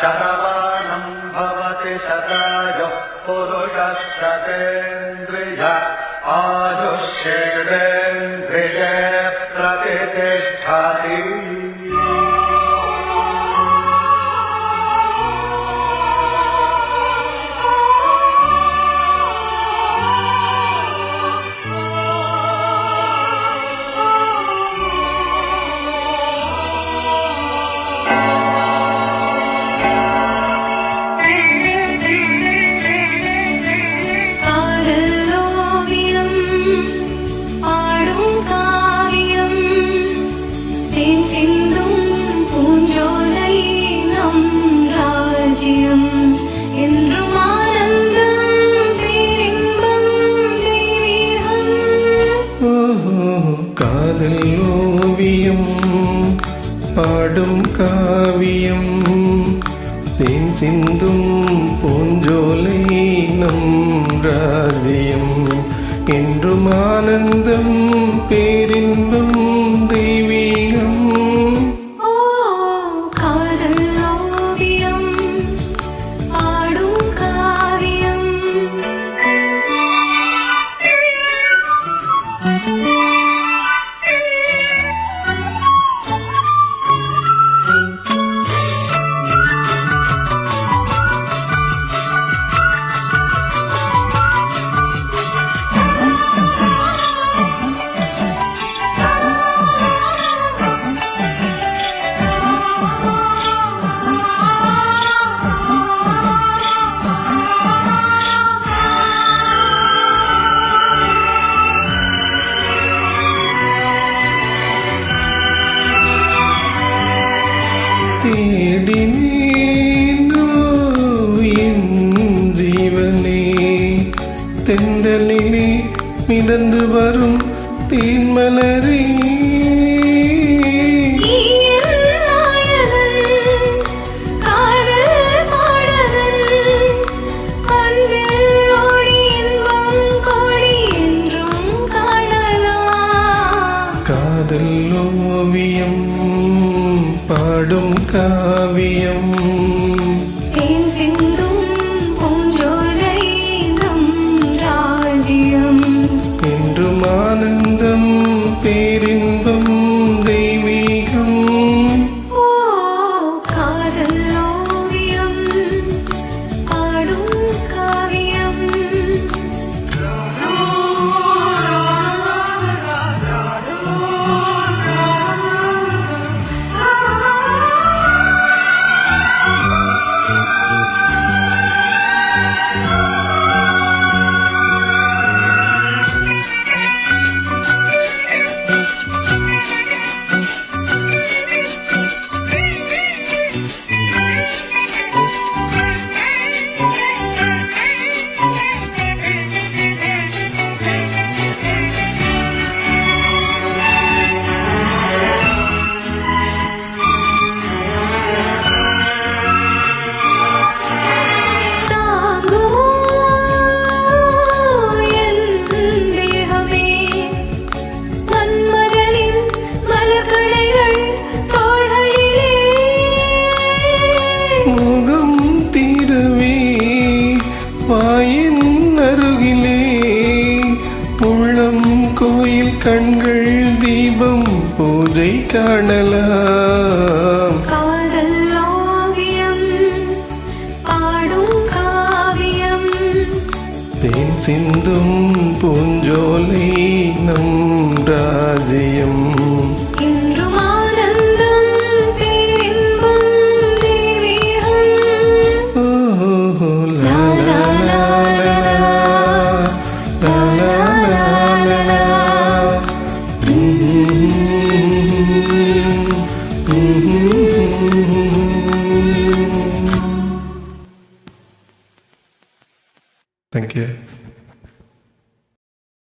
शतमानम् भवति शतायुः पुरुषस्ततेन्द्रिय பாடும் காவியம். தேன் சிந்தும் பூஞ்சோலை நம் ராஜ்யம். என்றும் ஆனந்தம் பேரின்பம் தெய்வீகம். ஓ காதல் തേടി നീൻ ജീവനേ. തെണ്ടലിനെ മിതന്നു വരും തീൻമലരേ. കാതൽ പാടും കാവ്യം. സിന്ധു கண்கள் தீபம் பூஜை காணலாம். தேன் சிந்தும் பூஞ்சோலை நம் ராஜ்யம்.